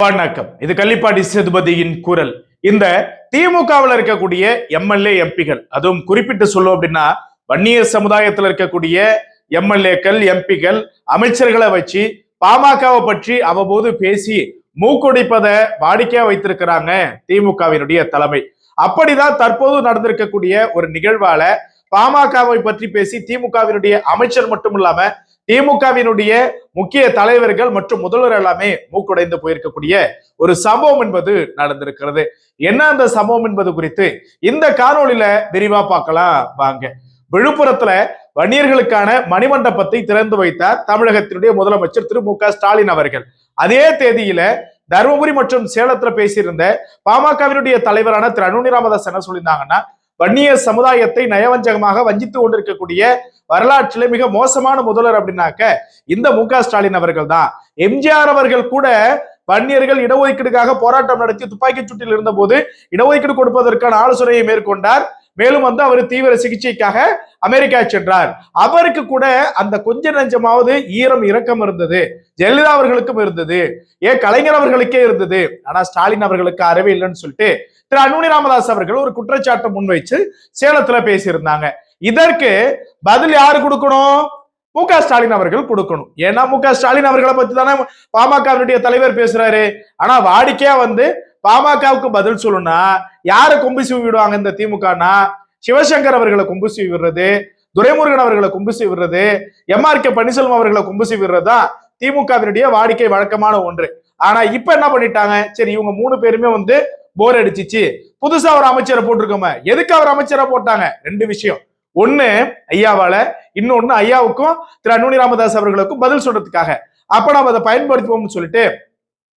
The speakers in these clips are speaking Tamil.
வணக்கம். இது கள்ளிப்பாடி சேதுபதியின் குரல். இந்த திமுகவில் இருக்கக்கூடிய எம்எல்ஏ எம்பிகள் அதுவும் குறிப்பிட்டு சொல்லும் அப்படின்னா வன்னியர் சமுதாயத்தில் இருக்கக்கூடிய எம்எல்ஏக்கள் எம்பிகள் அமைச்சர்களை வச்சு பாமகவை பற்றி அவ்வப்போது பேசி மூக்குடிப்பதை வாடிக்கையா வைத்திருக்கிறாங்க திமுகவினுடைய தலைமை. அப்படிதான் தற்போது நடந்திருக்கக்கூடிய ஒரு நிகழ்வால பாமகவை பற்றி பேசி திமுகவினுடைய அமைச்சர் மட்டும் இல்லாம திமுகவினுடைய முக்கிய தலைவர்கள் மற்றும் முதல்வர் எல்லாமே மூக்குடைந்து போயிருக்கக்கூடிய ஒரு சம்பவம் என்பது நடந்திருக்கிறது. என்ன அந்த சம்பவம் என்பது குறித்து இந்த காணொளியில விரிவா பார்க்கலாம். வாங்க. விழுப்புரத்துல வன்னியர்களுக்கான மணிமண்டபத்தை திறந்து வைத்தார் தமிழகத்தினுடைய முதலமைச்சர் திரு மு க ஸ்டாலின் அவர்கள். அதே தேதியில தருமபுரி மற்றும் சேலத்துல பேசியிருந்த பாமகவினுடைய தலைவரான திரு அனுனி ராமதாஸ் என்ன சொல்லியிருந்தாங்கன்னா வன்னியர் சமுதாயத்தை நயவஞ்சகமாக வஞ்சித்து கொண்டிருக்கக்கூடிய வரலாற்றிலே மிக மோசமான முதல்வர் அப்படின்னாக்க இந்த மு ஸ்டாலின் அவர்கள் தான் எம்ஜிஆர் அவர்கள் கூட வன்னியர்கள் இடஒதுக்கீடுக்காக போராட்டம் நடத்தி துப்பாக்கி சூட்டில் இருந்த போது இடஒதுக்கீடு கொடுப்பதற்கான ஆலோசனையை மேற்கொண்டார். மேலும் வந்து அவர் தீவிர சிகிச்சைக்காக அமெரிக்கா சென்றார். அவருக்கு கூட அந்த கொஞ்ச நஞ்சமாவது ஈரம் இரக்கம் இருந்தது. ஜெயலலிதா அவர்களுக்கும் இருந்தது. ஏன் கலைஞர் அவர்களுக்கே இருந்தது. ஆனா ஸ்டாலின் அவர்களுக்கு அறவே இல்லைன்னு சொல்லிட்டு திரு அன்புமணி ராமதாஸ் அவர்கள் ஒரு குற்றச்சாட்டை முன்வைச்சு சேலத்துல பேசியிருந்தாங்க. இதற்கு பதில் யாரு கொடுக்கணும்? மு க ஸ்டாலின் அவர்கள் கொடுக்கணும். ஏன்னா மு க ஸ்டாலின் அவர்களை பத்தி தானே பாமகவினுடைய தலைவர் பேசுறாரு. ஆனா வாடிக்கையா வந்து பாமகவுக்கு பதில் சொல்லணும்னா யாரை கொம்பு சீவி விடுவாங்க இந்த திமுகனா? சிவசங்கர் அவர்களை கொம்பு சீவி விடுறது துரைமுருகன் அவர்களை கும்பு சீவி எம்ஆர் கே பன்னீர்செல்வம் அவர்களை கும்பு சீவி தான் திமுகவினுடைய வாடிக்கை வழக்கமான ஒன்று. ஆனா இப்ப என்ன பண்ணிட்டாங்க? சரி இவங்க மூணு பேருமே வந்து போர் அடிச்சிச்சு. புதுசா ஒரு அமைச்சரை போட்டிருக்கோமே. எதுக்கு அவர் அமைச்சரை போட்டாங்க? ரெண்டு விஷயம். ஒண்ணு ஐயாவால இன்னொன்னு ஐயாவுக்கும் திரு அன்புமணி ராமதாஸ் அவர்களுக்கும் பதில் சொல்றதுக்காக. அப்ப நம்ம அதை பயன்படுத்துவோம்னு சொல்லிட்டு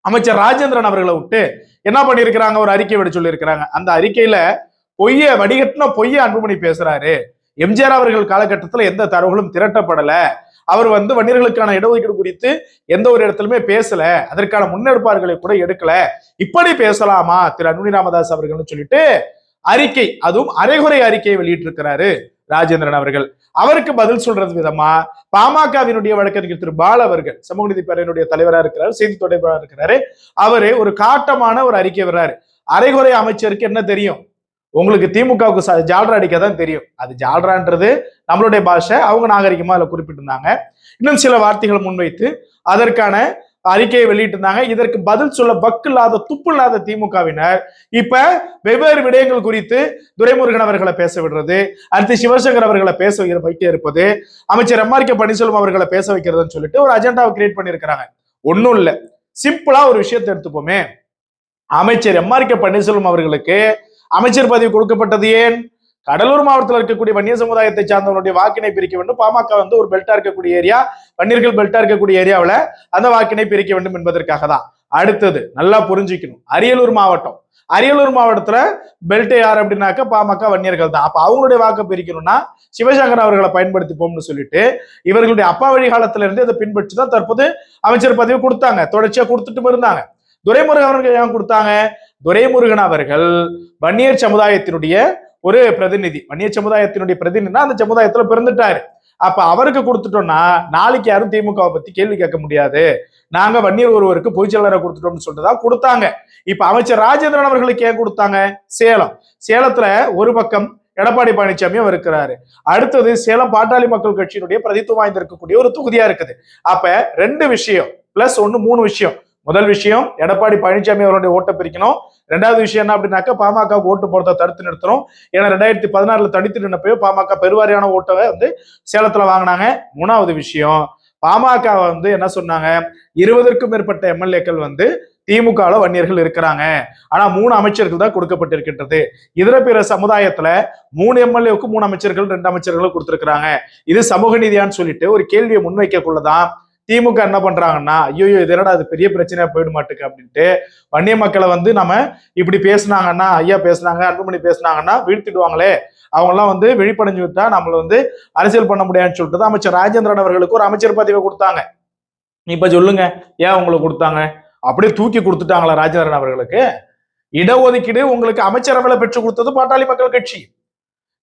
அமைச்சர் ராஜேந்திரன் அவர்களை விட்டு என்ன பண்ணியிருக்கிறாங்க? ஒரு அறிக்கை விட சொல்லியிருக்கிறாங்க. அந்த அறிக்கையில பொய்ய வடிகட்டின பொய்ய அன்புமணி பேசுறாரு. எம்ஜிஆர் அவர்கள் காலகட்டத்தில் எந்த தரவுகளும் திரட்டப்படல. அவர் வந்து வன்னியர்களுக்கான இடஒதுக்கீடு குறித்து எந்த ஒரு இடத்துலுமே பேசல. அதற்கான முன்னெடுப்பார்களை கூட எடுக்கல. இப்படி பேசலாமா? திரு அன்புனி ராமதாஸ் அவர்கள்னு சொல்லிட்டு அறிக்கை அதுவும் அரைகுறை அறிக்கையை வெளியிட்டிருக்கிறாரு ராஜேந்திரன் அவர்கள். அவருக்கு பதில் சொல்றது விதமா? பாமகவினுடைய வழக்கறிஞர் திரு பால் அவர்கள் சமூக நீதி பேரவையினுடைய தலைவராக இருக்கிறார் செய்தி தொடர்பாளர் இருக்கிறாரு. அவரு ஒரு காட்டமான ஒரு அறிக்கை வர்றாரு. அரைகுறை அமைச்சருக்கு என்ன தெரியும்? உங்களுக்கு திமுகவுக்கு ஜால்ரா அடிக்க தான் தெரியும். அது ஜால்ரான்றது நம்மளுடைய பாஷை அவங்க நாகரிகமா அதில் குறிப்பிட்டிருந்தாங்க. இன்னும் சில வார்த்தைகள் முன்வைத்து அதற்கான அறிக்கையை வெளியிட்டிருந்தாங்க. இதற்கு பதில் சொல்ல பக்கு இல்லாத துப்பு இல்லாத திமுகவினர் இப்ப வெவ்வேறு விடயங்கள் குறித்து துரைமுருகன் அவர்களை பேச விடுறது அடுத்து சிவசங்கர் அவர்களை பேச வைக்க- இருப்பது அமைச்சர் எம்ஆர் கே பன்னீர்செல்வம் அவர்களை பேச வைக்கிறதுன்னு சொல்லிட்டு ஒரு அஜெண்டாவை கிரியேட் பண்ணியிருக்கிறாங்க. ஒன்றும் இல்லை. சிம்பிளா ஒரு விஷயத்தை எடுத்துப்போமே. அமைச்சர் எம்ஆர் கே பன்னீர்செல்வம் அவர்களுக்கு அமைச்சர் பதவி கொடுக்கப்பட்டது ஏன்? கடலூர் மாவட்டத்தில் இருக்கக்கூடிய வன்னிய சமுதாயத்தை சார்ந்தவனுடைய வாக்கினை பிரிக்க வேண்டும். பாமக வந்து ஒரு பெல்ட்டா இருக்கக்கூடிய ஏரியா வன்னியர்கள் பெல்ட்டா இருக்கக்கூடிய ஏரியாவில் அந்த வாக்கினை பிரிக்க வேண்டும் என்பதற்காக தான். அடுத்தது நல்லா புரிஞ்சுக்கணும். அரியலூர் மாவட்டம். அரியலூர் மாவட்டத்துல பெல்ட் யார் அப்படின்னாக்க பாமக வன்னியர்கள் தான். அப்ப அவங்களுடைய வாக்கை பிரிக்கணும்னா சிவசங்கர் அவர்களை பயன்படுத்திப்போம்னு சொல்லிட்டு இவர்களுடைய அப்பா வழி காலத்துல இருந்து இதை பின்பற்றி தான் தற்போது அமைச்சர் பதவி கொடுத்தாங்க. தொடர்ச்சியா கொடுத்துட்டும் இருந்தாங்க. துரைமுருகன் அவர்கள் ஏன் கொடுத்தாங்க? துரைமுருகன் அவர்கள் வன்னியர் சமுதாயத்தினுடைய ஒரு பிரதிநிதி. வன்னியர் சமுதாயத்தினுடைய பிரதிநிதினா அந்த சமுதாயத்துல பிறந்துட்டாரு. அப்ப அவருக்கு கொடுத்துட்டோம்னா நாளைக்கு யாரும் திமுகவை பத்தி கேள்வி கேட்க முடியாது. நாங்க வன்னியர் ஒருவருக்கு பொதுச்செயலரை கொடுத்துட்டோம்னு சொல்லிட்டு தான் கொடுத்தாங்க. இப்ப அமைச்சர் ராஜேந்திரன் அவர்களுக்கு ஏன் கொடுத்தாங்க? சேலம். சேலத்துல ஒரு பக்கம் எடப்பாடி பழனிசாமி அவர் இருக்கிறாரு. அடுத்தது சேலம் பாட்டாளி மக்கள் கட்சியினுடைய பிரதித்துவம் வாய்ந்திருக்கக்கூடிய ஒரு தொகுதியா இருக்குது. அப்ப ரெண்டு விஷயம் பிளஸ் ஒன்னு மூணு விஷயம். முதல் விஷயம் எடப்பாடி பழனிசாமி அவருடைய ஓட்டை பிரிக்கணும். ரெண்டாவது விஷயம் என்ன அப்படின்னாக்கா பாமக ஓட்டு போடுறத தடுத்து நிறுத்தணும். ஏன்னா ரெண்டாயிரத்தி பதினாறுல தடுத்து நின்னப்போ பாமக பெருவாரியான ஓட்டை வந்து சேலத்துல வாங்கினாங்க. மூணாவது விஷயம் பாமக வந்து என்ன சொன்னாங்க? இருபதற்கும் மேற்பட்ட எம்எல்ஏக்கள் வந்து திமுகவில் வன்னியர்கள் இருக்கிறாங்க. ஆனா மூணு அமைச்சர்கள் தான் கொடுக்கப்பட்டிருக்கின்றது. இதர பிற சமுதாயத்துல மூணு எம்எல்ஏவுக்கு மூணு அமைச்சர்கள் ரெண்டு அமைச்சர்களும் கொடுத்திருக்கிறாங்க. இது சமூக நீதியான்னு சொல்லிட்டு ஒரு கேள்வியை முன்வைக்கக்குள்ளதான் திமுக என்ன பண்றாங்கன்னா ஐயோ இது என்னடா அது பெரிய பிரச்சனையா போயிட மாட்டுக்கு அப்படின்ட்டு வன்னிய மக்களை வந்து நம்ம இப்படி பேசுனாங்கன்னா ஐயா பேசுனாங்க அன்புமணி பேசுனாங்கன்னா வீழ்த்திடுவாங்களே. அவங்கெல்லாம் வந்து வெளிப்படைஞ்சு விட்டா நம்மள வந்து அரசியல் பண்ண முடியாதுன்னு சொல்லிட்டு தான் அமைச்சர் ராஜேந்திரன் அவர்களுக்கு ஒரு அமைச்சர் பதவி கொடுத்தாங்க. இப்ப சொல்லுங்க ஏன் உங்களுக்கு கொடுத்தாங்க? அப்படியே தூக்கி கொடுத்துட்டாங்களா ராஜேந்திரன் அவர்களுக்கு? இடஒதுக்கீடு உங்களுக்கு அமைச்சரவையில பெற்று கொடுத்தது பாட்டாளி மக்கள் கட்சி.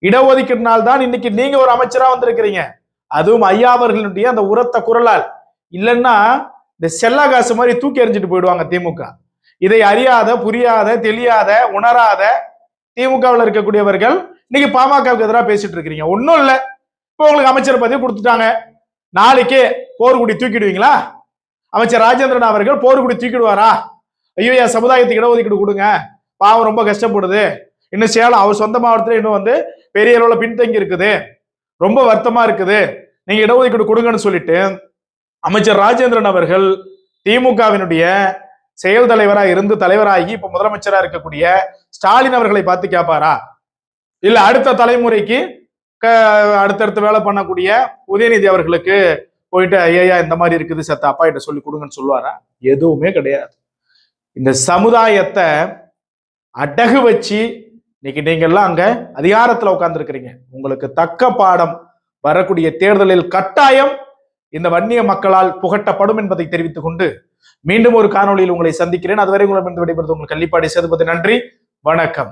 இடஒதுக்கீடுனால் தான் இன்னைக்கு நீங்க ஒரு அமைச்சரா வந்திருக்கிறீங்க. அதுவும் ஐயா அவர்களுடைய அந்த உரத்த குரலால். இல்லைன்னா இந்த செல்லா காசு மாதிரி தூக்கி எறிஞ்சிட்டு போயிடுவாங்க திமுக. இதை அறியாத புரியாத தெரியாத உணராத திமுகவில் இருக்கக்கூடியவர்கள் இன்னைக்கு பாமகவுக்கு எதிராக பேசிட்டு இருக்கிறீங்க. ஒன்றும் இல்லை. இப்போ உங்களுக்கு அமைச்சர் பதவி கொடுத்துட்டாங்க. நாளைக்கே போர்க்குடி தூக்கிடுவீங்களா? அமைச்சர் ராஜேந்திரன் அவர்கள் போர்க்குடி தூக்கிடுவாரா? ஐயோ என் சமுதாயத்துக்கு இடஒதுக்கீடு கொடுங்க. பாவம் ரொம்ப கஷ்டப்படுது. இன்னும் சேலம் அவர் சொந்த மாவட்டத்தில் இன்னும் வந்து பெரிய அளவில் பின்தங்கி இருக்குது. ரொம்ப வருத்தமா இருக்குது. நீங்க இடஒதுக்கீடு கொடுங்கன்னு சொல்லிட்டு அமைச்சர் ராஜேந்திரன் அவர்கள் திமுகவினுடைய செயல் தலைவரா இருந்து தலைவராகி இப்ப முதலமைச்சரா இருக்கக்கூடிய ஸ்டாலின் அவர்களை பார்த்து கேட்பாரா இல்ல அடுத்த தலைமுறைக்கு க- அடுத்தடுத்து வேலை பண்ணக்கூடிய உதயநிதி அவர்களுக்கு போயிட்டு ஐயா இந்த மாதிரி இருக்குது சத்த அப்பா கிட்ட சொல்லி கொடுங்கன்னு சொல்லுவாரா? எதுவுமே கிடையாது. இந்த சமுதாயத்தை அடகு வச்சு இன்னைக்கு நீங்கெல்லாம் அங்க அதிகாரத்துல உட்கார்ந்துருக்கிறீங்க. உங்களுக்கு தக்க பாடம் வரக்கூடிய தேர்தலில் கட்டாயம் இந்த வன்னிய மக்களால் புகட்டப்படும் என்பதை தெரிவித்துக் கொண்டு மீண்டும் ஒரு காணொளியில் உங்களை சந்திக்கிறேன். அதுவரை உங்களிடம் விடைபெறுவது உங்கள் கள்ளிப்பாடி சேதுபதி. நன்றி. வணக்கம்.